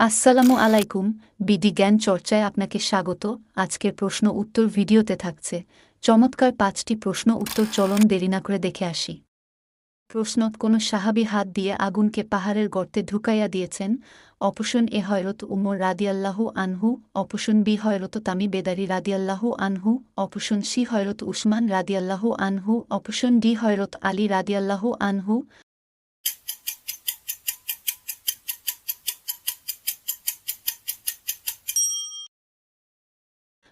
আসসালামু আলাইকুম, বিডি জ্ঞান চর্চায় আপনাকে স্বাগত। আজকের প্রশ্ন উত্তর ভিডিওতে থাকছে। চমৎকার পাঁচটি প্রশ্ন উত্তর চলন দেরি না করে দেখে আসি। প্রশ্ন কোন সাহাবি হাত দিয়ে আগুনকে পাহাড়ের গর্তে ঢুকাইয়া দিয়েছেন। অপশন এ, হয়রত উমর রাদিয়াল্লাহু আনহু। অপশন বি, হয়রত তামি বেদারি রাদিয়াল্লাহু আনহু। অপশন সি, হয়রত উসমান রাদিয়াল্লাহু আনহু। অপশন ডি, হয়রত আলী রাদিয়াল্লাহু আনহু।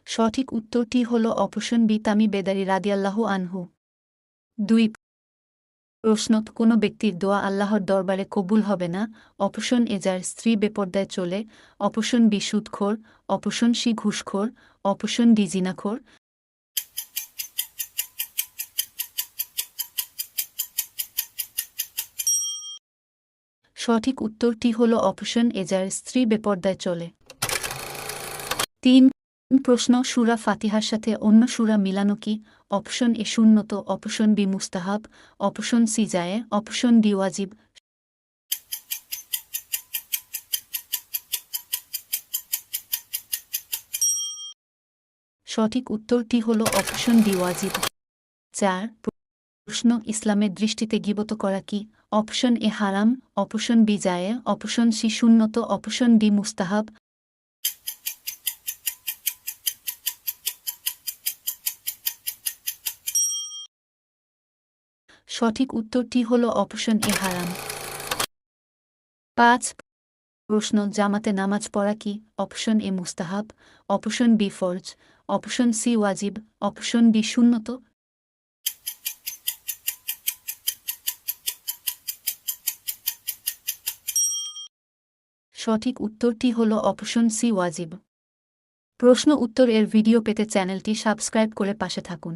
সঠিক উত্তরটি হল অপশন বি তামি বেদারি রাদিয়াল্লাহু আনহু। দুই প্রশ্ন কোনো ব্যক্তির দোয়া আল্লাহর দরবারে কবুল হবে না। অপশন এ, যার স্ত্রী বেপর্দায় চলে। অপশন বি, সুদখোর। অপশন সি, ঘুষখোর। অপশন ডি, জিনাখোর। সঠিক উত্তরটি হল অপশন এ, যার স্ত্রী বেপর্দায় চলে। তিন প্রশ্ন সুরা ফাতিহার সাথে অন্য সুরা মিলানো কি? অপশন এ শূন্যত অপশন বি মুস্তাহাব, অপশন সি জায়ে, অপশন ডি ওয়াজিব। সঠিক উত্তরটি হল অপশন ডি ওয়াজিব। চার, প্রশ্ন ইসলামের দৃষ্টিতে গিবত করা কি? অপশন এ হারাম, অপশন বি জায়ে, অপশন সি শূন্যত অপশন ডি মুস্তাহাব। সঠিক উত্তরটি হল অপশন এ হারাম পাঁচ, প্রশ্ন, জামাতে নামাজ পড়া কি? অপশন এ মুস্তাহাব, অপশন বি ফরজ, অপশন সি ওয়াজিব, অপশন ডি শূন্যত সঠিক উত্তরটি হল অপশন সি ওয়াজিব। প্রশ্ন উত্তর এর ভিডিও পেতে চ্যানেলটি সাবস্ক্রাইব করে পাশে থাকুন।